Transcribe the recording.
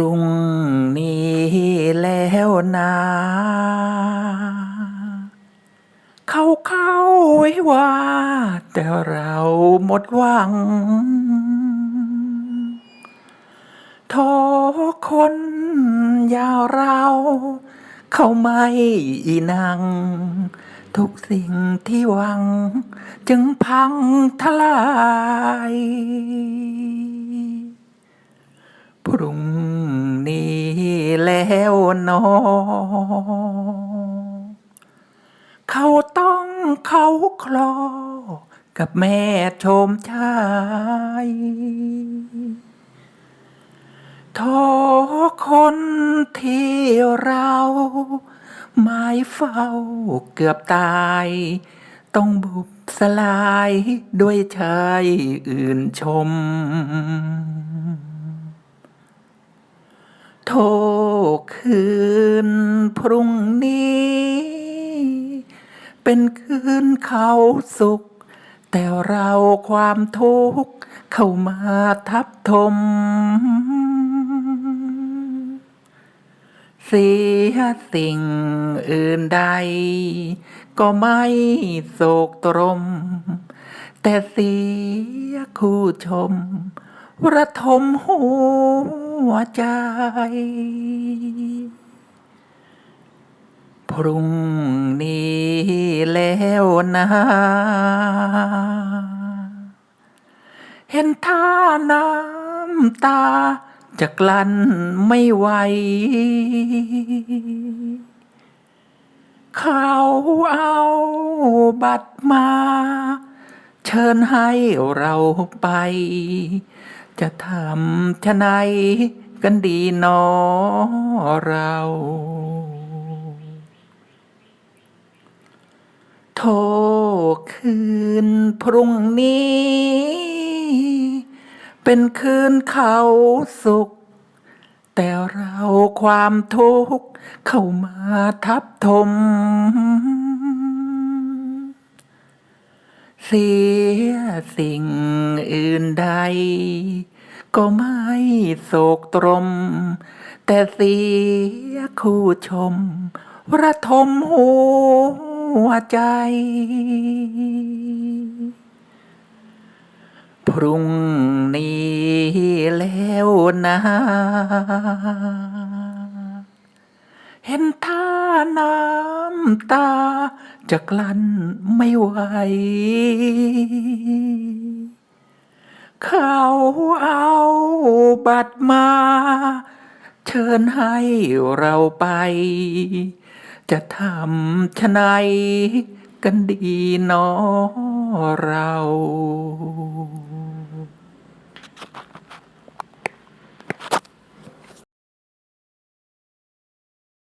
รุ่งนี้แล้วนะ เขาเข้าไว้ว่า แต่เราหมดหวังโทคนยางเรา เขาไม่อีนัง ทุกสิ่งที่หวัง จึงพังทลาย พรุ่งนี้แล้วนอเขาต้องเขาคลอ กับแม่ชมชายโทคนที่เราหมายเฝ้าเกือบตาย ต้องบุบสลายด้วยชายอื่นชม โทคืนพรุ่งนี้ เป็นคืนเขาสุข แต่เราความทุกข์เข้ามาทับทมเสียสิ่งอื่นใด ก็ไม่โศกตรม แต่เสียคู่ชม ระทมหัว วใจ พรุ่งนี้แล้วนะ เห็นท่าน้ำตาจะกลั้นไม่ไหว เขาเอาบัตรมา เชิญให้เราไป จะทำชะไหนกันดีนอเรา โทคืนพรุ่งนี้ เป็นคืนเขาสุข แต่เราความทุกข์เข้ามาทับทม เสียสิ่งอื่นใด ก็ไม่โศกตรม แต่เสียคู่ชม ระทมหัวใจ พรุ่งนี้แล้วนะเห็นท่าน้ำตา จะกลั้นไม่ไหว เขาเอาบัตรมา เชิญให้เราไป จะทำชะไหนกันดีนอเรา